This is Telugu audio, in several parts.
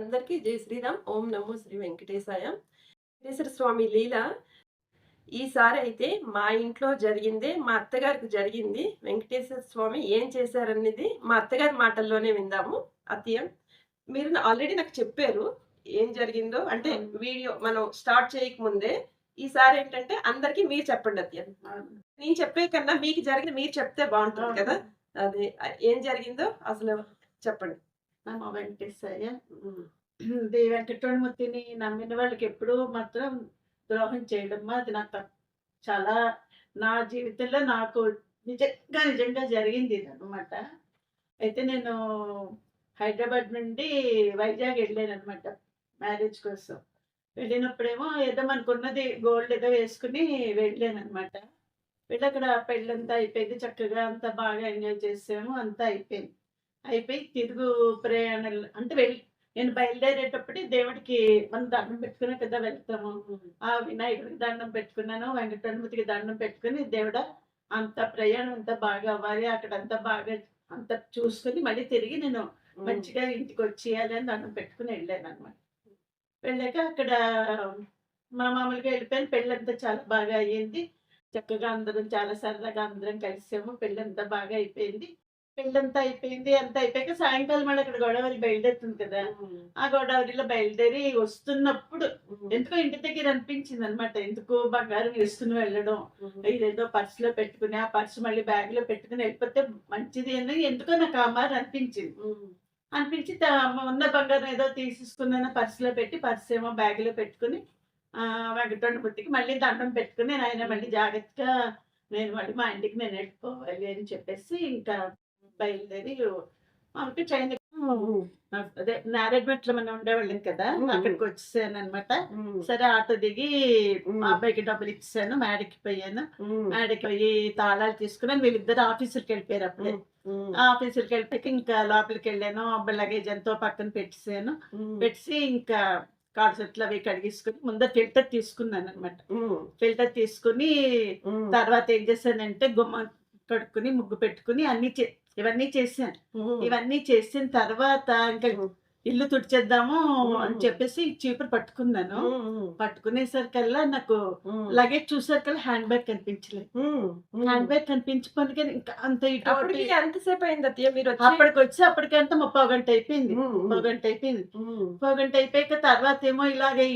అందరికీ జై శ్రీరామ్. ఓం నమో శ్రీ వెంకటేశాయ. వెంకటేశ్వర స్వామి లీల ఈసారి అయితే మా ఇంట్లో జరిగిందే మా అత్తగారికి జరిగింది. వెంకటేశ్వర స్వామి ఏం చేశారనేది మా అత్తగారి మాటల్లోనే విందాము. అత్తయ్య మీరు ఆల్రెడీ నాకు చెప్పారు ఏం జరిగిందో. అంటే వీడియో మనం స్టార్ట్ చేయకముందే ఈసారి ఏంటంటే అందరికీ మీరు చెప్పండి అత్తయ్య. నేను చెప్పే కన్నా మీకు జరిగింది మీరు చెప్తే బాగుంటుంది కదా. అది ఏం జరిగిందో అసలు చెప్పండి. నమో వెంకటేశ్వర దే వెంకటరమూర్తిని నమ్మిన వాళ్ళకి ఎప్పుడూ మాత్రం ద్రోహం చేయడం అది నాకు తప్ప- చాలా నా జీవితంలో నాకు నిజంగా నిజంగా జరిగింది అనమాట అయితే నేను హైదరాబాద్ నుండి వైజాగ్ వెళ్ళాను అనమాట మ్యారేజ్ కోసం. వెళ్ళినప్పుడేమో ఏదో మనకున్నది గోల్డ్ ఏదో వేసుకుని వెళ్ళాను అనమాట వెళ్ళి అక్కడ పెళ్ళంతా అయిపోయింది. చక్కగా అంతా బాగా ఎంజాయ్ చేసాము. అంతా అయిపోయింది. అయిపోయి తిరుగు ప్రయాణాలు. అంటే వెళ్ళి నేను బయలుదేరేటప్పుడు దేవుడికి మనం దండం పెట్టుకునే కదా వెళ్తాము. ఆ వినాయకుడికి దండం పెట్టుకున్నాను వెంకటరమతికి దండం పెట్టుకుని దేవుడ అంత ప్రయాణం అంతా బాగా అవ్వాలి అక్కడ అంతా బాగా అంత చూసుకుని మళ్ళీ తిరిగి నేను మంచిగా ఇంటికి వచ్చేయాలి అని దండం పెట్టుకుని వెళ్ళాను అనమాట వెళ్ళాక అక్కడ మా మామూలుగా వెళ్ళిపోయాను. పెళ్ళంతా చాలా బాగా అయ్యింది. చక్కగా అందరం చాలా సరదాగా అందరం కలిసాము. పెళ్ళంతా బాగా అయిపోయింది. పెళ్ళంతా అయిపోయింది అంతా అయిపోయాక సాయంకాలం మళ్ళీ అక్కడ గోదావరి బయలుదేరుతుంది కదా. ఆ గోదావరిలో బయలుదేరి వస్తున్నప్పుడు ఎందుకో ఇంటి దగ్గర అనిపించింది అనమాట ఎందుకు బంగారం వేసుకుని వెళ్ళడం ఇదేదో పర్సులో పెట్టుకుని ఆ పర్సు మళ్ళీ బ్యాగ్లో పెట్టుకుని వెళ్ళిపోతే మంచిది అని ఎందుకో నాకు ఆ మాట అనిపించింది. అనిపించి ఉన్న బంగారం ఏదో తీసేసుకున్నాను పర్సులో పెట్టి పర్సు ఏమో బ్యాగ్లో పెట్టుకుని ఆ వెంకటరమూర్తికి మళ్ళీ దండం పెట్టుకుని ఆయన మళ్ళీ జాగ్రత్తగా నేను మళ్ళీ మా ఇంటికి నేను వెళ్ళిపోవాలి అని చెప్పేసి ఇంకా బయలుదేరి ట్రైన్ అదే నారాయణమెట్లో మనం ఉండేవాళ్ళం కదా. అక్కడికి వచ్చేసాను అనమాట సరే ఆటో దిగి మా అబ్బాయికి డబ్బులు ఇచ్చాను మేడకి పోయాను. మేడకి పోయి తాళాలు తీసుకున్నాను. వీళ్ళిద్దరు ఆఫీసులకి వెళ్ళిపోయారు అప్పుడే. ఆఫీసులకి వెళ్ళిపోయాక ఇంకా లోపలికి వెళ్ళాను. అబ్బాయి లగేజ్ ఎంతో పక్కన పెట్టేసాను పెట్టి ఇంకా కాడు సెట్లు అవి కడిగేసుకుని ముందర ఫిల్టర్ తీసుకున్నాను అనమాట ఫిల్టర్ తీసుకుని తర్వాత ఏం చేశానంటే గుమ్మ కడుక్కుని ముగ్గు పెట్టుకుని అన్ని ఇవన్నీ చేశాను. ఇవన్నీ చేసిన తర్వాత ఇంకా ఇల్లు తుడిచేద్దాము అని చెప్పేసి చీపురు పట్టుకున్నాను. పట్టుకునేసరికల్లా నాకు లగేజ్ చూసరికల్లా హ్యాండ్ బ్యాగ్ కనిపించలేదు హ్యాండ్ బ్యాగ్ కనిపించుకొని కానీ ఇంకా అంత ఎంతసేపు అయింది అత్తయ్య? మీరు? అప్పటికి వచ్చి అప్పటికంతా ముప్పై గంట అయిపోయింది. ముప్పై గంట అయిపోయింది. ముప్పై గంట అయిపోయాక తర్వాత ఏమో ఇలాగే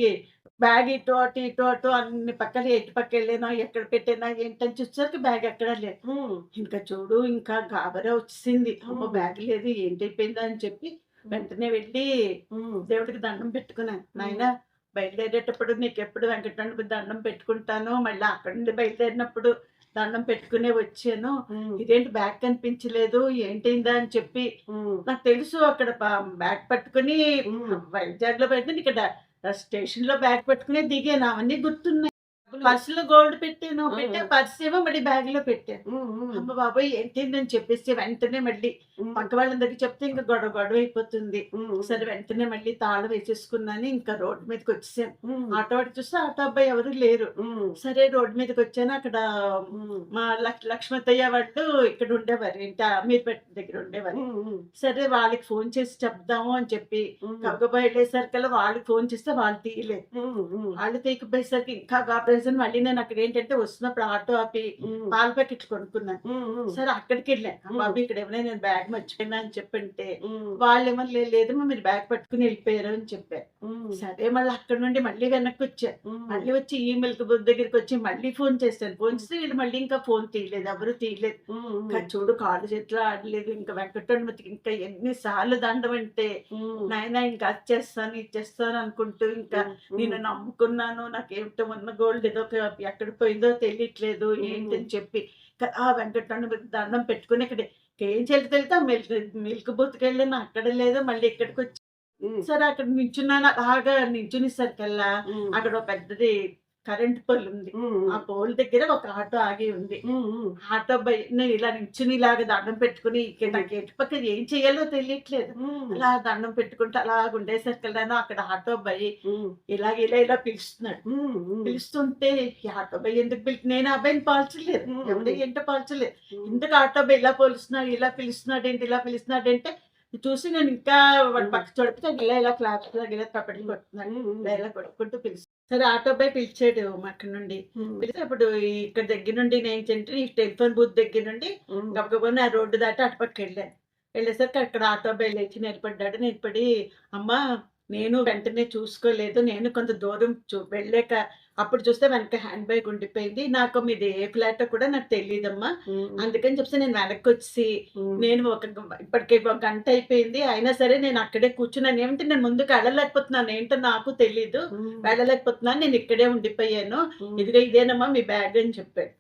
బ్యాగ్ ఇటు అటు ఇటు అటు అన్ని పక్కన ఎటు పక్క వెళ్ళానో ఎక్కడ పెట్టానో ఏంటని చూసేసరికి బ్యాగ్ ఎక్కడ లేదు. ఇంకా చూడు ఇంకా గాబరా వచ్చేసింది. అమ్మో బ్యాగ్ లేదు ఏంటైపోయిందా అని చెప్పి వెంటనే వెళ్ళి దేవుడికి దండం పెట్టుకున్నాను. నాయన బయలుదేరేటప్పుడు నీకు ఎప్పుడు వెంకటరమణకి దండం పెట్టుకుంటాను మళ్ళీ అక్కడ నుండి బయలుదేరినప్పుడు దండం పెట్టుకునే వచ్చాను. ఇదేంటి బ్యాగ్ కనిపించలేదు ఏంటైందా అని చెప్పి నాకు తెలుసు అక్కడ బ్యాగ్ పట్టుకుని వైజాగ్లో పెడితే ఇక్కడ స్టేషన్లో బ్యాగ్ పెట్టుకునే దిగాను అవన్నీ గుర్తున్నాయి. పర్సులో గోల్డ్ పెట్టాను పెట్టే పర్స్ ఏమో మళ్ళీ బ్యాగ్లో పెట్టాను అమ్మ బాబాయ్ ఏంటని చెప్పేసి వెంటనే మళ్ళీ పక్క వాళ్ళందరికి చెప్తే ఇంకా గొడవ గొడవ అయిపోతుంది. సరే వెంటనే మళ్ళీ తాళం వేసేసుకున్నాను ఇంకా రోడ్డు మీదకి వచ్చేసాను. ఆటో వాడు చూస్తే ఆటో అబ్బాయి ఎవరు లేరు. సరే రోడ్డు మీదకి వచ్చాను. అక్కడ మా లక్- లక్ష్మతయ్య వాళ్ళు ఇక్కడ ఉండేవారు ఇంటి అమీర్పేట దగ్గర ఉండేవారు. సరే వాళ్ళకి ఫోన్ చేసి చెప్దాము అని చెప్పి గబగబా వెళ్ళేసరికల్లా వాళ్ళకి ఫోన్ చేస్తే వాళ్ళు తీయలేదు. వాళ్ళు తీయకపోయేసరికి ఇంకా గాబరేసరి మళ్ళీ నేను అక్కడ ఏంటంటే వస్తున్నప్పుడు ఆటో ఆపి పాల ప్యాకెట్లు కొనుక్కున్నాను. సరే అక్కడికి వెళ్ళాను బాబు ఇక్కడ ఏమైనా నేను బ్యాగ్ మర్చిపోయినా అని చెప్పంటే వాళ్ళు ఏమో "లే- లేదమ్మా మీరు బ్యాగ్ పట్టుకుని వెళ్ళిపోయారు అని చెప్పారు సరే మళ్ళీ అక్కడ నుండి మళ్ళీ వెనక్కి వచ్చారు మళ్ళీ వచ్చి ఈ మిల్క్ బుద్ధ దగ్గరికి వచ్చి మళ్ళీ ఫోన్ చేశాను. ఫోన్ చేస్తే వీళ్ళు మళ్ళీ ఇంకా ఫోన్ తీయలేదు ఎవరు తీయలేదు. ఇంకా చూడు కాళ్ళు చేతిలో ఆడలేదు ఇంకా వెంకటరమతికి ఇంకా ఎన్నిసార్లు దండం అంటే నాయన ఇంకా అది చేస్తాను ఇది చేస్తాను అనుకుంటూ ఇంకా నేను నమ్ముకున్నాను నాకేమిటో ఉన్న గోల్డ్ ఏదో ఎక్కడ పోయిందో తెలియట్లేదు ఏంటని చెప్పి ఆ వెంకటరమణ దండం పెట్టుకుని ఇక్కడ ఏం చెల్లి తెలితే మిల్క్ మిల్క్ బూత్కి వెళ్ళాను అక్కడ లేదు మళ్ళీ ఇక్కడికి వచ్చి సరే అక్కడ నించున్నాను అలాగా నించుని సరికల్లా అక్కడ ఒక పెద్దది కరెంట్ పోల్ ఉంది. ఆ పోల్ దగ్గర ఒక ఆటో ఆగి ఉంది. ఆటో బయ నేను ఇలా నించుని ఇలాగ దండం పెట్టుకుని నాకు ఎటు పక్క ఏం చేయాలో తెలియట్లేదు. అలా దండం పెట్టుకుంటూ అలా ఉండేసరికల్లాను అక్కడ ఆటో బై ఇలాగ ఇలా ఇలా పిలుస్తున్నాడు. పిలుస్తుంటే ఈ ఆటో బై ఎందుకు పిలిచి నేను అబ్బాయిని పాల్చలేదు. ఎవరు ఏంటో పాల్చలేదు. ఎందుకు ఆటో బై ఇలా పోలుస్తున్నాడు ఇలా పిలుస్తున్నాడు ఏంటి ఇలా పిలుస్తున్నాడు అంటే చూసి నేను ఇంకా వాడు పక్క చూడితే ఇలా ఇలా క్లాప్స్ ఇలా తప్పట్లు కొడుతున్నాను ఇలా ఇలా కొట్టుకుంటూ పిలిచి సరే ఆటో పిలిచాడు అక్కడి నుండి. అప్పుడు ఇక్కడ దగ్గర నుండి నేను ఏంటంటే ఈ టెలిఫోన్ బూత్ దగ్గర నుండి గబగబా ఆ రోడ్డు దాటి అటుపక్క వెళ్ళాను. వెళ్ళేసరికి అక్కడ ఆటో అబ్బాయి లేచి నిలబడ్డాడు. నిలబడి అమ్మ నేను వెంటనే చూసుకోలేదు. నేను కొంత దూరం చూ వెళ్ళాక అప్పుడు చూస్తే వెనక హ్యాండ్ బ్యాగ్ ఉండిపోయింది. నాకు మీది ఏ ఫ్లాట్ కూడా నాకు తెలియదమ్మా అందుకని చెప్పి నేను వెనక్కి వచ్చి నేను ఒక ఇప్పటికి ఒక గంట అయిపోయింది. అయినా సరే నేను అక్కడే కూర్చున్నాను. ఏమంటే నేను ముందుకు వెళ్ళలేకపోతున్నాను. ఏంటో నాకు తెలీదు. వెళ్ళలేకపోతున్నాను. నేను ఇక్కడే ఉండిపోయాను. ఇదిగో ఇదేనమ్మా మీ బ్యాగ్ అని చెప్పాడు.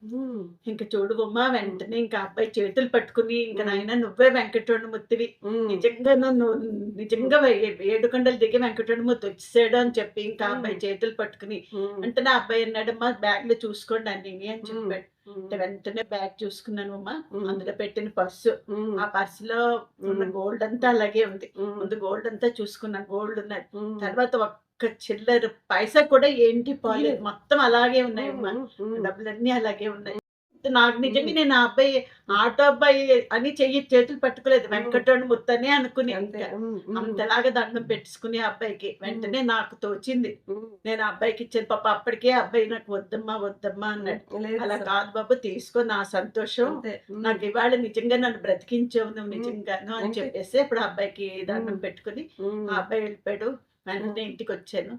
ఇంకా చూడువమ్మా వెంటనే ఇంకా అబ్బాయి చేతులు పట్టుకుని ఇంకా. నాయన నువ్వే వెంకటరమణ ముత్తివి నిజంగా నన్ను నిజంగా ఏడుకొండలు దిగి వెంకటరమణ ముత్తి వచ్చేసాడు అని చెప్పి ఇంకా అబ్బాయి చేతులు పట్టుకుని అంటే నా అబ్బాయి అన్నాడమ్మా బ్యాగ్లో చూసుకోండి అన్ని అని చెప్పాడు అంటే వెంటనే బ్యాగ్ చూసుకున్నాను అమ్మా. అందులో పెట్టిన పర్సు. ఆ పర్సులో ఉన్న మ్మ్. గోల్డ్ అంతా అలాగే ఉంది. ముందు గోల్డ్ అంతా చూసుకున్నాను. గోల్డ్ ఉన్నది. తర్వాత ఒక్క చిల్లర పైసా కూడా ఏంటి పోలేదు లేదు. మొత్తం అలాగే ఉన్నాయి అమ్మా. డబ్బులన్నీ అలాగే ఉన్నాయి. నాకు నిజంగా నేను ఆ అబ్బాయి ఆటో అబ్బాయి అని చెయ్యి చేతులు పట్టుకోలేదు. వెంకటరమణ ముత్తనే అనుకుని. అంతలాగా దండం పెట్టుకుని అబ్బాయికి వెంటనే నాకు తోచింది. నేను అబ్బాయికి ఇచ్చాను పాప అప్పటికే అబ్బాయి నాకు వద్దమ్మా వద్దమ్మా అన్నాడు. అలా కాదు బాబు తీసుకో నా సంతోషం. నాకు ఇవాళ నిజంగా నన్ను బ్రతికించావు నువ్వు నిజంగాను అని. చెప్పేసి అప్పుడు ఆ అబ్బాయికి దండం. పెట్టుకుని ఆ అబ్బాయి వెళ్ళిపోయాడు. వెంటనే ఇంటికి వచ్చాను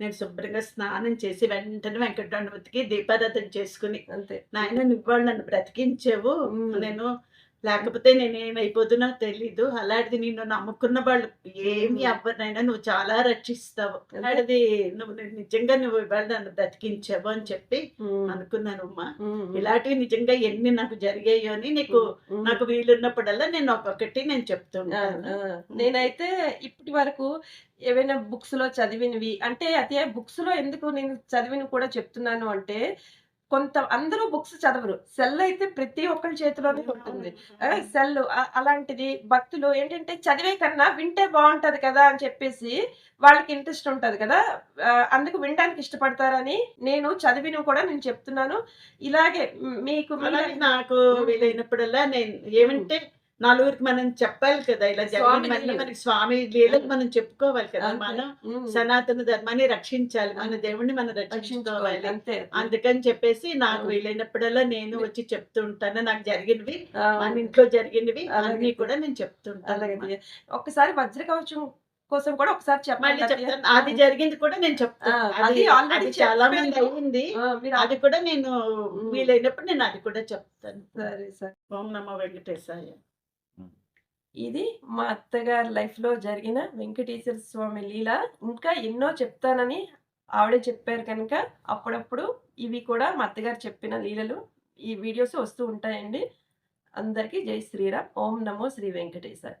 నేను శుభ్రంగా స్నానం చేసి వెంటనే వెంకటరమణమూర్తికి దీపారాధన చేసుకుని అంతే. నాయన నువ్వు నన్ను బ్రతికించావు. నేను లేకపోతే నేను ఏమైపోతున్నా తెలీదు. అలాంటిది నిన్ను నమ్ముకున్న వాళ్ళు ఏమి అవ్వనైనా నువ్వు చాలా రక్షిస్తావు. అలాంటిది నువ్వు నిజంగా నువ్వు ఇవాళ నన్ను బ్రతికించావు అని చెప్పి అనుకున్నాను అమ్మా. ఇలాంటివి నిజంగా ఎన్ని నాకు జరిగాయో అని నీకు నాకు వీలున్నప్పుడల్లా నేను ఒక్కొక్కటి నేను ఆ. నేనైతే ఇప్పటి వరకు ఏవైనా బుక్స్లో చదివినవి అంటే అదే బుక్స్లో ఎందుకు నేను చదివిన కూడా చెప్తున్నాను అంటే కొంత అందరూ బుక్స్ చదవరు. సెల్ అయితే ప్రతి ఒక్కరి చేతిలోనే ఉంటుంది. సెల్ అలాంటిది భక్తులు ఏంటంటే చదివే కన్నా వింటే బాగుంటది కదా అని చెప్పేసి వాళ్ళకి ఇంట్రెస్ట్ ఉంటది కదా. అందుకు వినడానికి ఇష్టపడతారని నేను చదివిన కూడా నేను చెప్తున్నాను. ఇలాగే మీకు నాకు వీలైనప్పుడల్లా నేను ఏమంటే నలుగురికి మనం చెప్పాలి కదా ఇలా లీలలు. మనకి స్వామి లీలకు మనం చెప్పుకోవాలి కదా. మనం సనాతన ధర్మాన్ని రక్షించాలి మన దేవుణ్ణి మనం రక్షించుకోవాలి. అందుకని చెప్పేసి నాకు. వీలైనప్పుడల్లా నేను వచ్చి చెప్తూ ఉంటాను. నాకు జరిగినవి మన ఇంట్లో జరిగినవి. అన్ని కూడా నేను చెప్తుంటాను ఒక్కసారి వజ్ర కవచం కోసం కూడా ఒకసారి చెప్పండి చెప్తాను. అది జరిగింది కూడా నేను చెప్తాను. అది చాలా మంది. అయింది అది కూడా నేను. వీలైనప్పుడు నేను అది కూడా చెప్తాను. సరే సరే. ఓం నమో వెంకటేశాయ. ఇది మా అత్తగారి లైఫ్లో జరిగిన వెంకటేశ్వర స్వామి లీల. ఇంకా ఎన్నో చెప్తానని ఆవిడే చెప్పారు కనుక అప్పుడప్పుడు ఇవి కూడా మా అత్తగారు చెప్పిన లీలలు ఈ వీడియోస్ వస్తూ ఉంటాయండి. అందరికీ జై శ్రీరామ్. ఓం నమో శ్రీ వెంకటేశ్వర